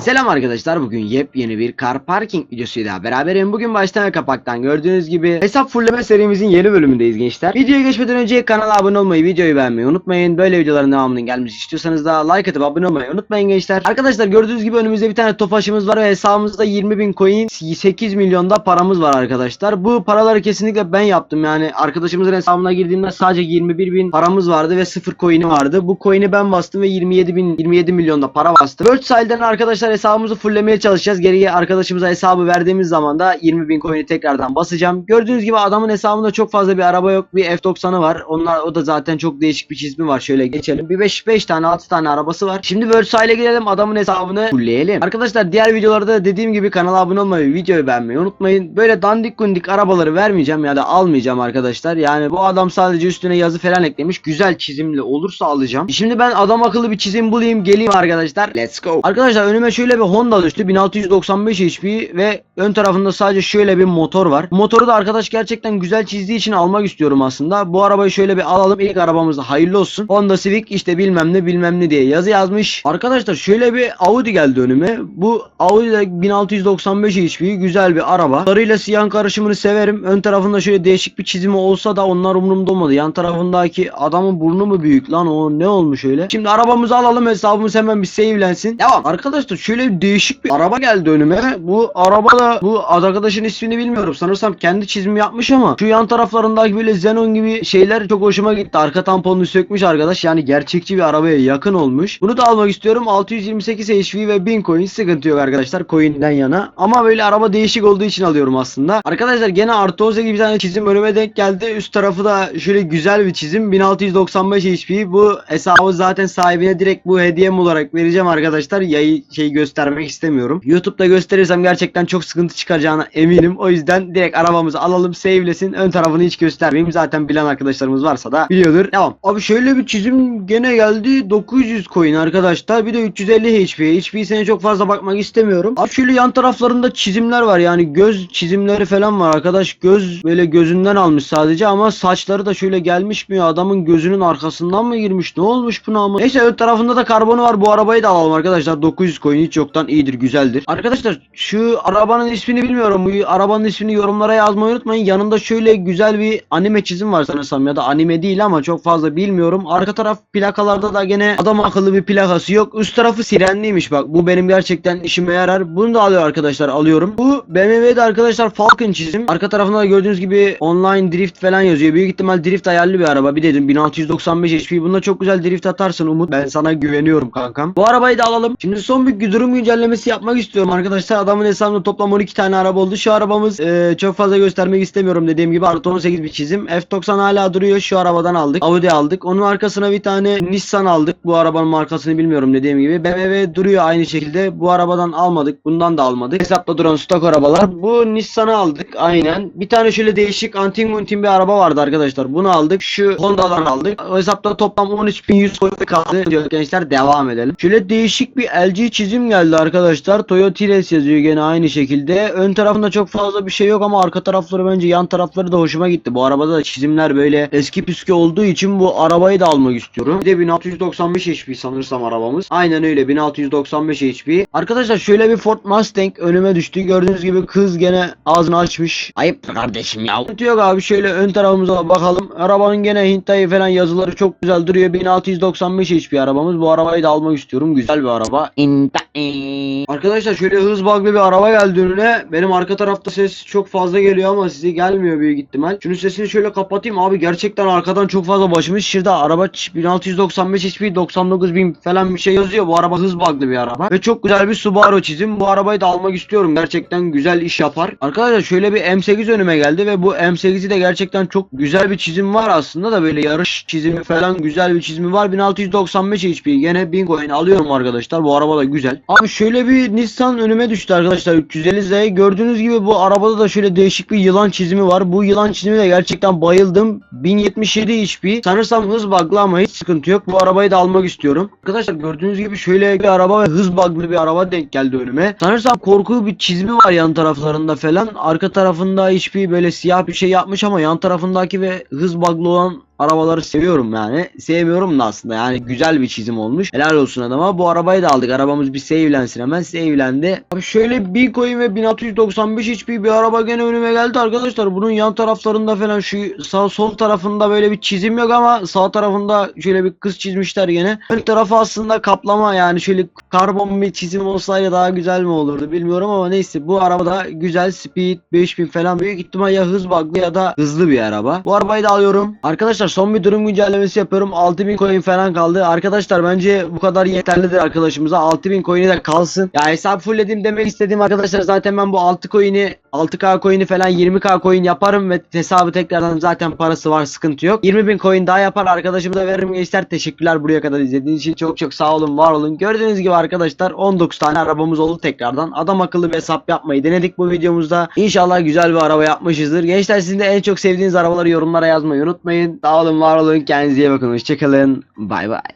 Selam arkadaşlar bugün yepyeni bir car parking videosuyla beraberim. Bugün baştan ve kapaktan gördüğünüz gibi hesap fulleme serimizin yeni bölümündeyiz gençler. Videoya geçmeden önce kanala abone olmayı, videoyu beğenmeyi unutmayın. Böyle videoların devamının gelmesi istiyorsanız da like atıp abone olmayı unutmayın gençler. Arkadaşlar gördüğünüz gibi önümüzde bir tane tofaşımız var ve hesabımızda 20 bin coin 8 milyonda paramız var arkadaşlar. Bu paraları kesinlikle ben yaptım yani arkadaşımızın hesabına girdiğimde sadece 21 bin paramız vardı ve 0 coin'i vardı. Bu coin'i ben bastım ve 27 bin 27 milyonda para bastım. World Side'den arkadaşlar hesabımızı fulllemeye çalışacağız. Geriye arkadaşımıza hesabı verdiğimiz zaman da 20 bin coin'i tekrardan basacağım. Gördüğünüz gibi adamın hesabında çok fazla bir araba yok. Bir F90'ı var. Onlar o da zaten çok değişik bir çizimi var. Şöyle geçelim. Bir 5 5 tane 6 tane arabası var. Şimdi World Side'e girelim. Adamın hesabını fullleyelim. Arkadaşlar diğer videolarda dediğim gibi kanala abone olmayı, videoyu beğenmeyi unutmayın. Böyle dandik kundik arabaları vermeyeceğim ya da almayacağım arkadaşlar. Yani bu adam sadece üstüne yazı falan eklemiş. Güzel çizimli olursa alacağım. Şimdi ben adam akıllı bir çizim bulayım geleyim arkadaşlar. Let's go. Arkadaşlar önüme şöyle bir Honda düştü. 1695 HP ve ön tarafında sadece şöyle bir motor var. Motoru da arkadaş gerçekten güzel çizdiği için almak istiyorum aslında. Bu arabayı şöyle bir alalım. İlk arabamızda hayırlı olsun. Honda Civic işte bilmem ne bilmem ne diye yazı yazmış. Arkadaşlar şöyle bir Audi geldi önüme. Bu Audi de 1695 HP güzel bir araba. Sarıyla siyah karışımını severim. Ön tarafında şöyle değişik bir çizimi olsa da onlar umurumda olmadı. Yan tarafındaki adamın burnu mu büyük lan o ne olmuş öyle. Şimdi arabamızı alalım hesabımız hemen bir save'lensin. Devam. Arkadaşlar şöyle değişik bir araba geldi önüme. Bu araba da bu arkadaşın ismini bilmiyorum. Sanırsam kendi çizimi yapmış ama şu yan taraflarındaki böyle Xenon gibi şeyler çok hoşuma gitti. Arka tamponunu sökmüş arkadaş. Yani gerçekçi bir arabaya yakın olmuş. Bunu da almak istiyorum. 628 HP ve 1000 coin sıkıntı yok arkadaşlar coin'den yana. Ama böyle araba değişik olduğu için alıyorum aslında. Arkadaşlar gene artı 18 bir tane çizim önüme denk geldi. Üst tarafı da şöyle güzel bir çizim. 1695 HP. Bu hesabı zaten sahibine direkt bu hediyem olarak vereceğim arkadaşlar. Yayı şey göstermek istemiyorum. YouTube'da gösterirsem gerçekten çok sıkıntı çıkaracağına eminim. O yüzden direkt arabamızı alalım save'lesin. Ön tarafını hiç göstermeyeyim. Zaten bilen arkadaşlarımız varsa da biliyordur. Devam. Abi şöyle bir çizim gene geldi. 900 coin arkadaşlar. Bir de 350 HP. HP'sine çok fazla bakmak istemiyorum. Abi şöyle yan taraflarında çizimler var. Yani göz çizimleri falan var arkadaş. Göz böyle gözünden almış sadece ama saçları da şöyle gelmiş mi? Adamın gözünün arkasından mı girmiş? Ne olmuş buna ama? Neyse ön tarafında da karbonu var. Bu arabayı da alalım arkadaşlar. 900 coin hiç yoktan iyidir, güzeldir. Arkadaşlar şu arabanın ismini bilmiyorum. Bu arabanın ismini yorumlara yazmayı unutmayın. Yanında şöyle güzel bir anime çizim var sanırsam ya da anime değil ama çok fazla bilmiyorum. Arka taraf plakalarda da gene adam akıllı bir plakası yok. Üst tarafı sirenliymiş bak. Bu benim gerçekten işime yarar. Bunu da alıyor arkadaşlar alıyorum. Bu BMW'de arkadaşlar Falcon çizim. Arka tarafında da gördüğünüz gibi online drift falan yazıyor. Büyük ihtimal drift ayarlı bir araba. Bir dedim 1695 HP. Bunda çok güzel drift atarsın Umut. Ben sana güveniyorum kankam. Bu arabayı da alalım. Şimdi son bir durum güncellemesi yapmak istiyorum arkadaşlar. Adamın hesabında toplam 12 tane araba oldu. Şu arabamız e, çok fazla göstermek istemiyorum dediğim gibi. Artı 18 bir çizim. F90 hala duruyor. Şu arabadan aldık. Audi aldık. Onun arkasına bir tane Nissan aldık. Bu arabanın markasını bilmiyorum dediğim gibi. BMW duruyor aynı şekilde. Bu arabadan almadık. Bundan da almadık. Hesapta duran stok arabalar. Bu Nissan'ı aldık. Aynen. Bir tane şöyle değişik antin muntin bir araba vardı arkadaşlar. Bunu aldık. Şu Honda'dan aldık. Hesapta toplam 13.100 coin kaldı. Diyor gençler devam edelim. Şöyle değişik bir LG çizim geldi arkadaşlar. Toyota Tires yazıyor gene aynı şekilde. Ön tarafında çok fazla bir şey yok ama arka tarafları bence yan tarafları da hoşuma gitti. Bu arabada da çizimler böyle eski püskü olduğu için bu arabayı da almak istiyorum. Bir de 1695 HP sanırsam arabamız. Aynen öyle 1695 HP. Arkadaşlar şöyle bir Ford Mustang önüme düştü. Gördüğünüz gibi kız gene ağzını açmış. Ayıp kardeşim ya. Yok abi şöyle ön tarafımıza bakalım. Arabanın gene Hintay falan yazıları çok güzel duruyor. 1695 HP arabamız. Bu arabayı da almak istiyorum. Güzel bir araba. Arkadaşlar şöyle hız bug'lı bir araba geldi önüne. Benim arka tarafta ses çok fazla geliyor ama size gelmiyor büyük ihtimal. Şunun sesini şöyle kapatayım abi. Gerçekten arkadan çok fazla başımız şişirdi. Araba 1695 HP 99000 falan bir şey yazıyor. Bu araba hız bug'lı bir araba. Ve çok güzel bir Subaru çizim. Bu arabayı da almak istiyorum. Gerçekten güzel iş yapar. Arkadaşlar şöyle bir M8 önüme geldi ve bu M8'i de gerçekten çok güzel bir çizim var aslında da böyle yarış çizimi falan güzel bir çizimi var. 1695 HP. Gene 1000 coin alıyorum arkadaşlar. Bu araba da güzel. Abi şöyle bir Nissan önüme düştü arkadaşlar 350 Z. Gördüğünüz gibi bu arabada da şöyle değişik bir yılan çizimi var. Bu yılan çizimi de gerçekten bayıldım. 1077 HP. Sanırsam hız bug'lı ama hiç sıkıntı yok. Bu arabayı da almak istiyorum. Arkadaşlar gördüğünüz gibi şöyle bir araba ve hız bug'lı bir araba denk geldi önüme. Sanırsam korku bir çizimi var yan taraflarında falan. Arka tarafında hiçbir böyle siyah bir şey yapmış ama yan tarafındaki ve hız bug'lı olan arabaları seviyorum yani. Sevmiyorum da aslında yani güzel bir çizim olmuş. Helal olsun adama. Bu arabayı da aldık. Arabamız bir save'lensin hemen. Save'lendi. Abi şöyle 1000 coin ve 1695 HP bir araba gene önüme geldi arkadaşlar. Bunun yan taraflarında falan şu sağ sol tarafında böyle bir çizim yok ama sağ tarafında şöyle bir kız çizmişler gene. Ön tarafı aslında kaplama yani şöyle karbon bir çizim olsaydı daha güzel mi olurdu bilmiyorum ama neyse bu araba da güzel speed 5000 falan büyük ihtimal ya hız bug'lı ya da hızlı bir araba. Bu arabayı da alıyorum. Arkadaşlar son bir durum güncellemesi yapıyorum. 6000 coin falan kaldı. Arkadaşlar bence bu kadar yeterlidir arkadaşımıza. 6000 coin'i de kalsın. Ya hesap fullledim demek istediğim arkadaşlar zaten ben bu 6 coin'i 6k coin'i falan 20k coin yaparım ve hesabı tekrardan zaten parası var sıkıntı yok. 20.000 coin daha yapar arkadaşıma da veririm gençler. Teşekkürler buraya kadar izlediğiniz için çok çok sağ olun var olun. Gördüğünüz gibi arkadaşlar 19 tane arabamız oldu tekrardan. Adam akıllı bir hesap yapmayı denedik bu videomuzda. İnşallah güzel bir araba yapmışızdır. Gençler sizin de en çok sevdiğiniz arabaları yorumlara yazmayı unutmayın. Sağ olun var olun kendinize iyi bakın. Hoşçakalın. Bay bay.